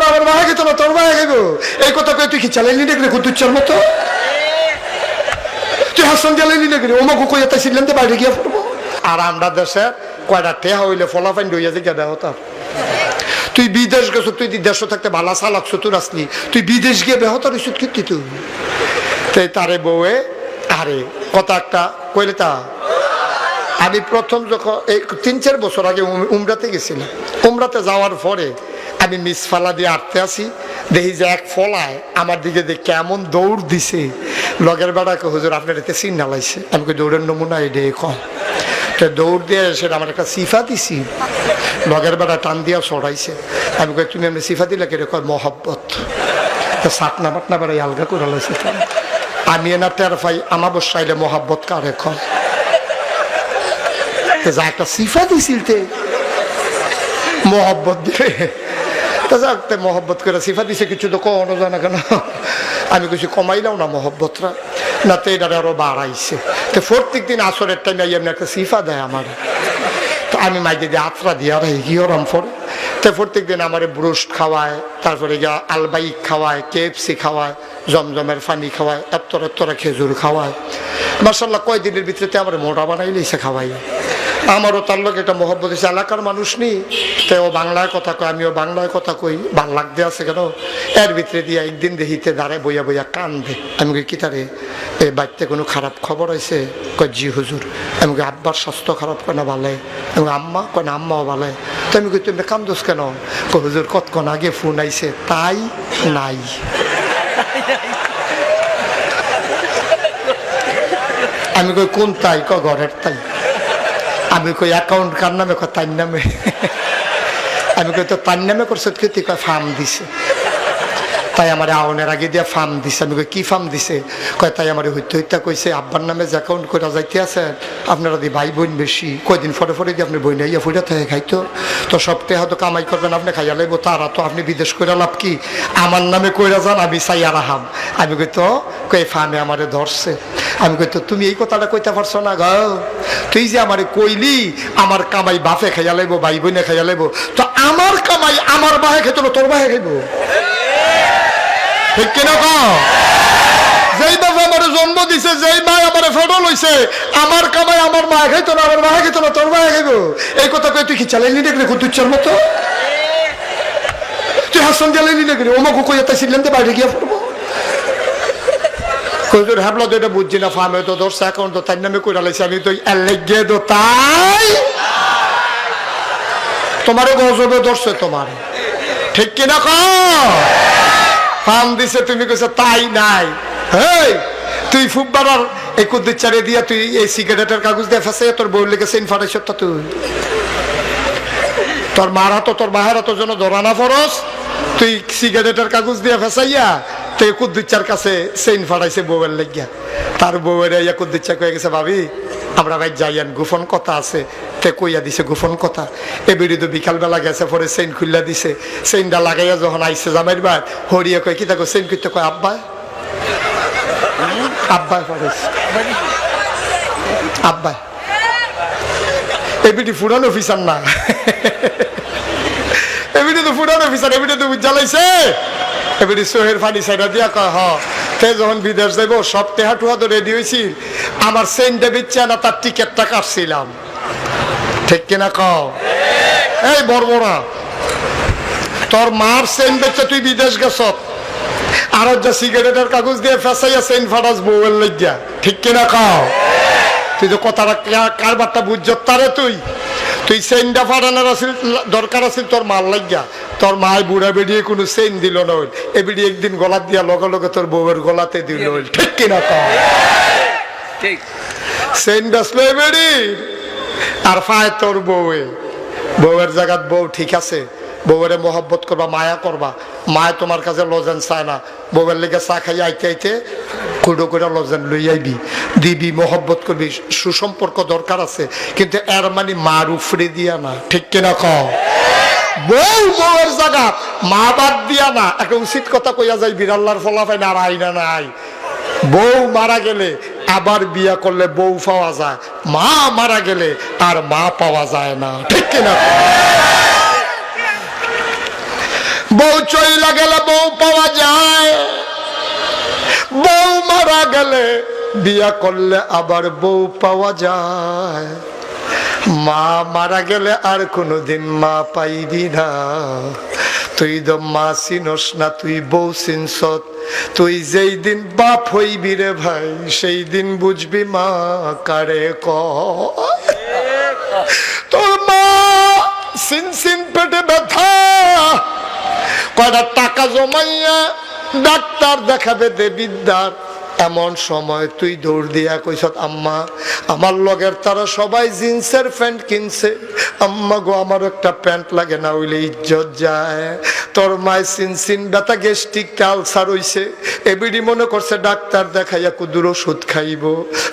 না আমার না, তোর এই কথা কয়ে তুই কি চালাইলি মতো? তুই হাসান জ্বালাইলি দেখলি ওমাকে কই এত ছিলেন বাইরে আর আমরা দেশে কয়টা হইলে হইয়া যে গেদা হতাম তুই বিদেশ গেছো, তুই দেশ থাকতে ভালা চালাকছো তোর আসলি। তুই বিদেশ গিয়ে বেহতার ওষুধ তুই তাই তারে বউয়ে, আরে, কথা একটা কইলে তা। আমি প্রথম যখন, এই তিন চার বছর আগে উমরাতে গেছিলাম। উমরাতে যাওয়ার পরে আমি মিস ফালা দিয়ে আটতে আসি, দেখি যে এক ফলায় আমার দিকে দেখে কেমন দৌড় দিছে। লগের বেড়াকে হুজুর আপনার এতে সিন নালাইছে আমি দৌড়ের নমুনা এই ডে কম তো দৌড় দিয়ে সেটা আমার একটা সিফা দিছি। লগের বেড়া টান দিয়া ছড়াইছে আমি কই, তুমি এমনি সিফা দিলে কেটে কয় মহব্বত। তো সাতনা বাটনা বেড়াই আলগা করে লাইছে। আমি এনা টের পাই আমার বসাইলে মহাব্বত কারে? তো যা একটা সিফা দিছিল তে মহব্বত দিয়ে তা মহব্বত করে সিফা দিছে কিছু তো কোনো জানা কেন। আমি কিছু কমাইলাম না মহব্বতরা। না তো এটা আরও বাড়াইছে। তো প্রত্যেক দিন আসরের টাইমে এমনি একটা সিফা দেয় আমার। তো আমি মাইকে দিয়ে আত্রা দিয়ে আর কি ওরম পরে। তো প্রত্যেক দিন আমার ব্রুস্ট খাওয়ায়, তারপরে গিয়া আলবাইক খাওয়ায়, কেএফসি খাওয়ায়, জমজমের পানি খাওয়ায়, এত্তর এত্তরা খেজুর খাওয়ায়। মার্শাল্লাহ কয়দিনের ভিতরে আমার মোটা বানাই লিছে খাওয়াই আমারও তার লোক একটা মহব্বত হয়েছে। এলাকার মানুষ নি তো ও বাংলায় কথা কয় আমিও বাংলায় কথা কই। ভালো লাগতে আছে কেন? এর ভিতরে দিয়ে একদিন দেখিতে দাঁড়ায় বইয়া বইয়া কান্দে। আমি কি তারে? এই বাড়িতে কোনো খারাপ খবর আছে কয় জি হুজুর। আমি আব্বার স্বাস্থ্য খারাপ কেন ভালে? কই, আম্মা? কয় না আম্মাও ভালে। তো আমি কই তুমি কান্দোস কেন? কই হুজুর কতক্ষণ আগে ফোন আইছে? তাই নাই। আমি কই কোন তাই? ক ঘরের তাই। আমি কই অ্যাকাউন্ট কার নামে কয় তার নামে? আমি কই তো তার নামে করছ? কি তুই কয় ফার্ম দিছে। তাই আমার আউনের আগে দিয়ে ফার্ম দিছে। আমি কই কি ফার্ম দিছে? কয় তাই আমার হইতে হইতে কইছে। আব্বার নামে যে অ্যাকাউন্ট করে যাইতে আছেন আপনারা দি ভাই বোন বেশি। কয়দিন পরে পরে দিয়ে আপনি বই নাইয়া ফুটা থেকে খাইতো। তো সপ্তাহে হয়তো কামাই করবেন, আপনি খাইয়া লাগবো তারা তো আপনি বিদেশ করে লাভ কি? আমার নামে কইরা যান, আমি চাই আর আহাম আমি কই তো, কই ফার্মে আমারে ধরছে। আমি কই, তো তুমি এই কথাটা কইতে পারছ না গো? তুই যে আমারে কইলি, আমার কামাই বাপে খাইয়া লাগবো ভাই বোনে খাইয়া লাগবো তো আমার কামাই আমার বাহে খেতো তোর বাহে খাইবো? ঠিক কিনা কও? যেই বাবা আমার জন্ম দিছে, যেই মা আমার ফেটো লইছে, আমার কামাই আমার মা খাইতো না আমার মা খাইতো না তোর মা খাইব। এই কথা কই, তুই কি চালাইলি দেখলে কুতুচ্চার মতো? তুই হাসান জ্বালাইলি দেখলি ওমাকে কই এত ছিলেন তো বাইরে গিয়ে পড়ব? কইজোর হ্যাবলা তো এটা বুঝছি না ফার্মে তো ধরছে অ্যাকাউন্ট তো তার নামে কইরা লাইছে আমি তো এলেগে তো তাই তোমারও গজবে ধরছে তোমার ঠিক কিনা কও ফান দিছে তুমি কইছো তাই নাই হেই তুই ফুটবার এই কুদ্দির চারে দিয়া তুই এই সিগারেটের কাগজ দিয়ে ফেসে তোর বউ লেগেছে ইনফারেশন তা তুই তোর মার হাতো তোর বাহের হাতো জন্য ধরানা ফরস তুই সিগারেটের কাগজ দিয়ে ফেসাইয়া তুই কুদ্দিচ্চার কাছে সেইন ফাড়াইছে বউয়ের লেগিয়া। তার বউয়ের কয়ে গেছে, ভাবি, আমরা ভাই যাইয়ান, গোপন কথা আছে। তে কইয়া দিছে, গোপন কথা। এ তো বিকালবেলা গেছে, পরে সেইন খুললা দিছে। সেইনটা লাগাইয়া যখন আইসে জামাইর হরিয়া কয়, কি তাকে সেইন করতে কয়, আব্বা। আব্বা আব্বা। এবিটি ফুরান অফিসার না। এবিটি তো ফুরান অফিসার এবিটি তো জ্বালাইছে এবিটি সোহের ফানি সাইডা দিয়া কয়, হ, তে যখন বিদেশ যাইব সব রেডি হয়েছি আমার বিচ্ছে না তার টিকিটটা কাটছিলাম। ঠিক কিনা কও? এই বর্বরা তোর মার সেন্ট বেচে তুই বিদেশ গেছ। আর যা সিগারেটের কাগজ দিয়ে ফেসাইয়া সেন্ট ফাটাস বউয়ের লজ্জা ঠিক কিনা খাও তুই তো কথাটা কা- কারবারটা বুঝছ তারে তুই? তুই সেন্ডা ফাটানোর আছিল, দরকার আছিল তোর মাল লাগিয়া তোর মায় বুড়া বেরিয়ে কোনো সেন দিল না ওই। এ একদিন গলাত দিয়া লগে লগে তোর বউয়ের গলাতে দিল ঠিক কিনা কও? ঠিক। সেন বেসলো এ আর ফায় তোর বউয়ে। বউয়ের জায়গাত বউ ঠিক আছে। বউয়ের মহব্বত করবা মায়া করবা। মায় তোমার কাছে লজেন চায় না। বউয়ের লেগে চা খাই আইতে আইতে কুড়ো করে লজেন লই আইবি। দিবি মহব্বত করবি সুসম্পর্ক দরকার আছে। কিন্তু এর মানে মার উফরে দিয়া না। ঠিক কিনা কও? বউ বউয়ের জায়গা। মা বাদ দিয়া না একটা উচিত কথা কইয়া যাই, বিড়াল্লার ফলাফাই না আইনা নাই। বউ মারা গেলে আবার বিয়া করলে বউ পাওয়া যায়, মা মারা গেলে আর মা পাওয়া যায় না, ঠিক কিনা? বউ চইলা গেলে বউ পাওয়া যায়। বউ মারা গেলে বিয়া করলে আবার বউ পাওয়া যায়। মা মারা গেলে আর কোনোদিন মা পাইবি না। তুই তো মা চিনস না, তুই বউ চিনসত তুই যেই দিন বাপ হইবি রে ভাই, সেই দিন বুঝবি মা কারে ক তোর মা সিন সিন পেটে টাকা জমাইয়া ডাক্তার দেখাবে দে বিদ্যার। এমন সময় তুই দৌড় দিয়া কইসত আম্মা, আমার লগের তারা সবাই জিন্সের প্যান্ট কিনছে। আম্মা গো, আমার একটা প্যান্ট লাগে না হইলে ইজ্জত যায়। তোর মায় সিন সিন ব্যথা গেস্টিক আলসার হইছে। এবিডি মনে করছে ডাক্তার দেখাইয়া কুদুর ওষুধ খাইব।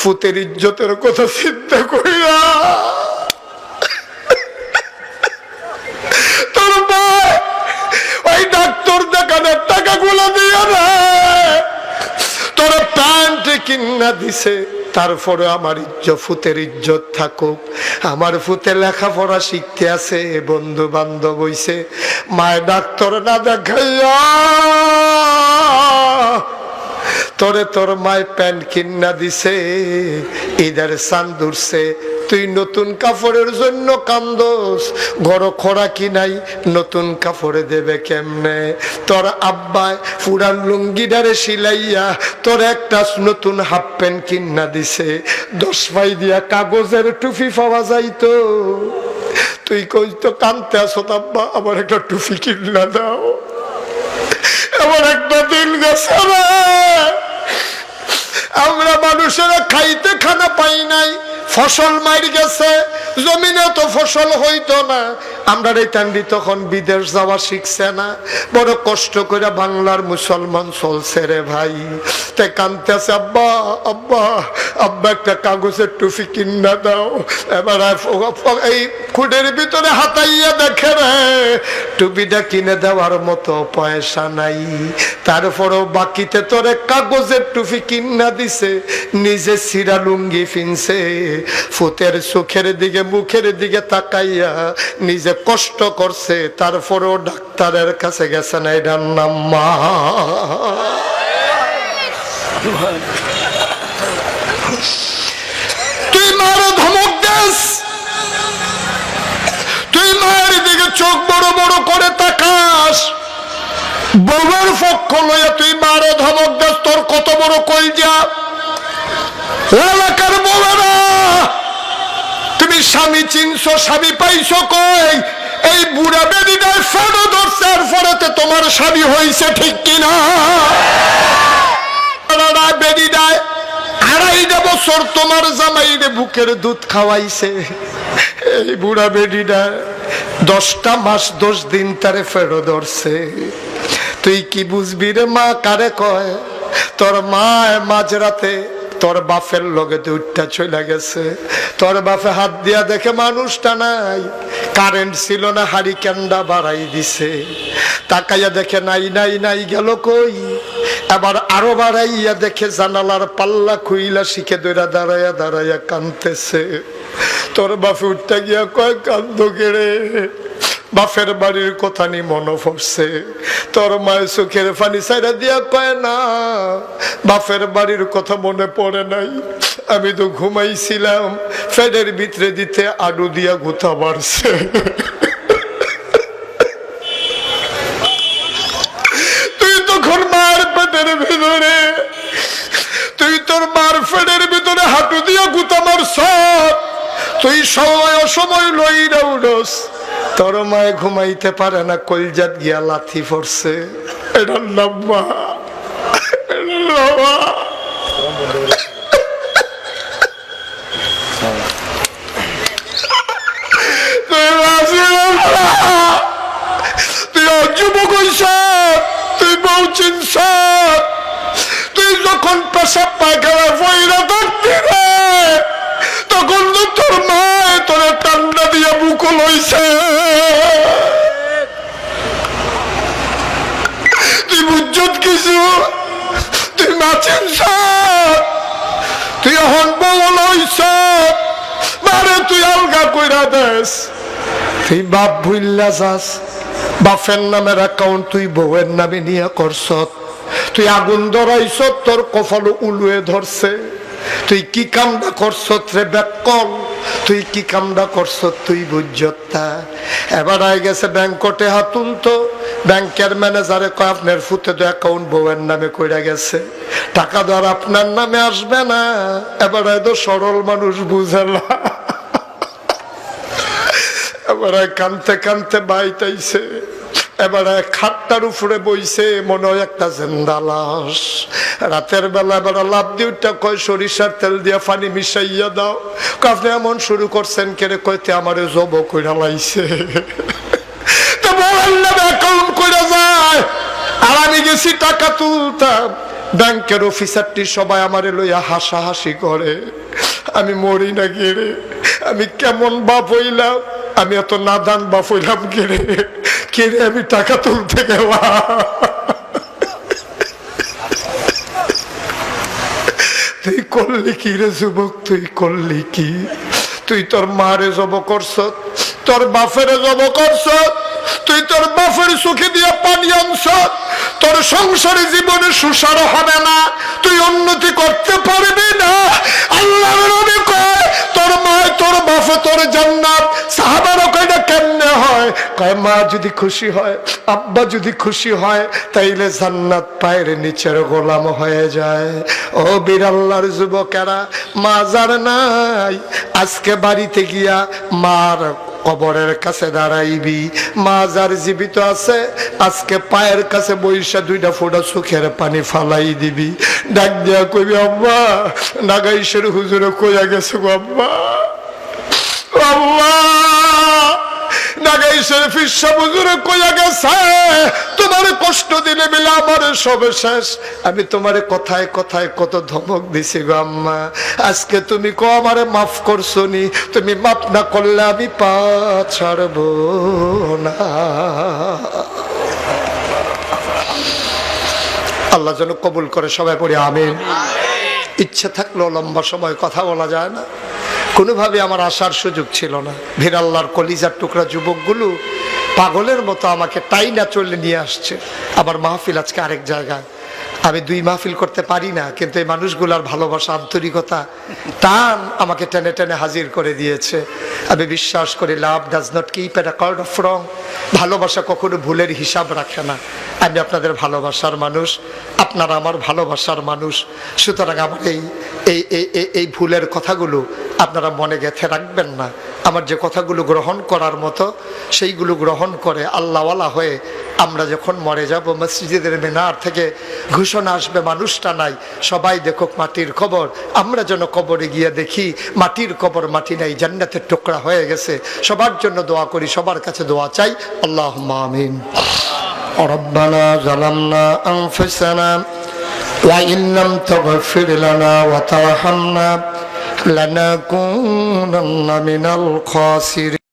ফুতের ইজ্জতের কথা চিন্তা করিয়া। তোর ভাই ওই ডাক্তার দেখানোর টাকাগুলো দিয়ে না। প্যান্ট কিনা দিছে তারপরে আমার ইজ্জত, ফুতের ইজ্জত থাকুক। আমার ফুতে লেখাপড়া শিখতে আছে বন্ধু বান্ধব হইছে। মায় ডাক্তার না দেখাইয়া তোরে তোর মায় প্যান্ট কিনা দিছে ঈদের সান দূরছে তুই নতুন কাপড়ের জন্য কান্দোস, ঘর খোরা কি নাই, নতুন কাপড়ে দেবে কেমনে? তোর আব্বায় পুরান লুঙ্গিডারে সিলাইয়া তোর একটা নতুন হাফ প্যান্ট কিনা দিছে। দশ পাই দিয়া কাগজের টুপি পাওয়া যাইতো। তুই কই তো কানতে আসো আব্বা, আমার একটা টুপি কিনা দাও। এমন একটা দিন গেছে। আমরা মানুষেরা খাইতে খানা পাই নাই। ফসল মার গেছে জমিনে তো ফসল হইতো না। আমরা এই টান্ডি তখন বিদেশ যাওয়া শিখছে না। বড় কষ্ট করে বাংলার মুসলমান চলছে রে ভাই। তে কানতেছে আব্বা আব্বা আব্বা, একটা কাগজের টুপি কিনা দাও। এবার এই খুঁড়ের ভিতরে হাতাইয়া দেখে রে। টুপিটা কিনে দেওয়ার মতো পয়সা নাই। তারপরও বাকিতে তোরে কাগজের টুপি কিনা দিছে, নিজে সিরা লুঙ্গি ফিনছে। ফুতের চোখের দিকে, মুখের দিকে তাকাইয়া নিজে কষ্ট করছে, তারপরেও ডাক্তারের কাছে গেছে এটার নাম মা। তুই মারো ধমক দেস। তুই মায়ের দিকে চোখ বড় বড় করে তাকাস। বউয়ের পক্ষ লইয়া তুই মারো ধমক দেস, তোর কত বড় কইজা এলাকার বউয়েরা তুমি স্বামী চিনছো, স্বামী পাইছো কই? এই বুড়া বেদিটার ফেরো ধরছে, আর ফরেতে তোমার স্বামী হইছে ঠিক কিনা? বেদিটায় আড়াইটা বছর তোমার জামাইরে বুকের দুধ খাওয়াইছে। এই বুড়া বেডিটা দশটা মাস, দশ দিন তারে ফেরো ধরছে। তুই কি বুঝবি রে মা, কারে কয়? তোর মা মাঝরাতে তোর বাপের লগে দুধটা চলে গেছে। তোর বাপে হাত দিয়া দেখে মানুষটা নাই। কারেন্ট ছিল না হাড়ি ক্যান্ডা বাড়াই দিছে। তাকাইয়া দেখে নাই নাই নাই গেল কই? এবার আরও বাড়াইয়া দেখে জানালার পাল্লা খুইলা শিখে দইরা দাঁড়াইয়া দাঁড়াইয়া কানতেছে। তোর বাপে উঠতে গিয়া কয়, কান্দ কেড়ে বাফের বাড়ির কথা নি মনে পড়ছে। তোর মায়ের চোখের ফানি সাইরা দিয়া কয়, না বাপের বাড়ির কথা মনে পড়ে নাই। আমি তো ঘুমাইছিলাম, ফ্যানের ভিতরে দিতে আডু দিয়া গুথা মারছে। তুই মার তুই তোর মার ফেডের ভিতরে হাঁটু দিয়া গুতা তুই সময় অসময় মায়ে ঘুমাইতে পারে না, কলজাত গিয়া লাথি পড়ছে। এটার নাম মা। মা। তুই না। তুই বউ চিনছ তুই যখন পেশাব পায়খানা ফইরা ধরতি রে তুই বাপ ভুললা যাস বাফের নামের অ্যাকাউন্ট তুই বউয়ের নামে নিয়ে তুই আগুন তোর উলুয়ে ধরছে। তুই কি রে ব্যাকল তুই কি তুই বুঝতা এবার আই গেছে ব্যাংকটে হাতুল তো ব্যাংকের ম্যানেজারে কয়, আপনার ফুতে তো অ্যাকাউন্ট বউয়ের নামে কইরা গেছে। টাকা ধর, আপনার নামে আসবে না। এবার হয়তো সরল মানুষ বুঝে না। এবারে কানতে কানতে বাইতাইছে, এবারে খাটটার উপরে বইছে মনে হয় একটা জেন্দা লাশ। রাতের বেলা এবারে লাভ দিউটা কয়, সরিষার তেল দিয়া পানি মিশাইয়া দাও। আপনি এমন শুরু করছেন কেড়ে কইতে আমারে জব কইরা লাইছে। করে যায়। আর আমি গেছি টাকা ব্যাংকের অফিসারটি সবাই আমারে আমি মরি না গেরে আমি কেমন বাপ হইলাম? আমি এত নাদান বাপ হইলাম কেড়ে কেড়ে আমি টাকা তুলতে গেলাম? তুই করলি কি রে যুবক? তুই করলি কি? তুই তোর মারে জব করছ তোর বাপের জব করছ তুই তোর বাপের সুখে দিয়ে পানি আনছ তোর সংসারে জীবনে সুসার হবে না? তুই উন্নতি করতে মা যদি খুশি হয়, আব্বা যদি খুশি হয়, তাইলে জান্নাত পায়ের নিচের গোলাম হয়ে যায়। ও বিরাল্লার যুবকেরা, মা যার নাই, আজকে বাড়িতে গিয়া মার কবরের কাছে দাঁড়াইবি। মা যার জীবিত আছে, আজকে পায়ের কাছে বৈশা দুইটা ফোটা সুখের পানি ফালাই দিবি। ডাক দিয়া কইবি, আব্বা, নাগাইশের হুজুরে কইয়া গেছে গো আব্বা। আল্লাহ কইয়া গেছে? তোমার কষ্ট দিলে আমার শেষ। আমি তোমারে কথায় কথায় কত ধমক দিছি গো আম্মা। আজকে তুমি আমারে মাফ করছ নি। তুমি মাফ না করলে আমি পা ছাড়বো না। আল্লাহ যেন কবুল করে সবাই পড়ি, আমিন। ইচ্ছে থাকলেও লম্বা সময় কথা বলা যায় না। কোনোভাবে আমার আসার সুযোগ ছিল না। ভিরাল্লার কলিজার টুকরা যুবকগুলো পাগলের মতো আমাকে টাইনা চলে নিয়ে আসছে। আবার মাহফিল আজকে আরেক জায়গায়। আমি দুই মাহফিল করতে পারি না, কিন্তু এই মানুষগুলার ভালোবাসা, আন্তরিকতা টান আমাকে টেনে টেনে হাজির করে দিয়েছে। আমি বিশ্বাস করি love does not keep a record of wrong ভালোবাসা কখনো ভুলের হিসাব রাখে না। আমি আপনাদের ভালোবাসার মানুষ, আপনারা আমার ভালোবাসার মানুষ। সুতরাং আমার এই এই, এই- ভুলের কথাগুলো আপনারা মনে গেঁথে রাখবেন না। আমার যে কথাগুলো গ্রহণ করার মতো সেইগুলো গ্রহণ করে আল্লাহওয়ালা হয়ে আমরা যখন মরে যাব মসজিদের মিনার থেকে ঘোষণা আসবে মানুষটা নাই সবাই দেখুক মাটির খবর আমরা যেন কবরে গিয়ে দেখি মাটির কবর মাটি নাই জান্নাতের টুকরা হয়ে গেছে সবার জন্য দোয়া করি সবার কাছে দোয়া চাই আল্লাহ আমিন ربنا ظلمنا أنفسنا وإن لم تغفر لنا وترحمنا لنكونن من الخاسرين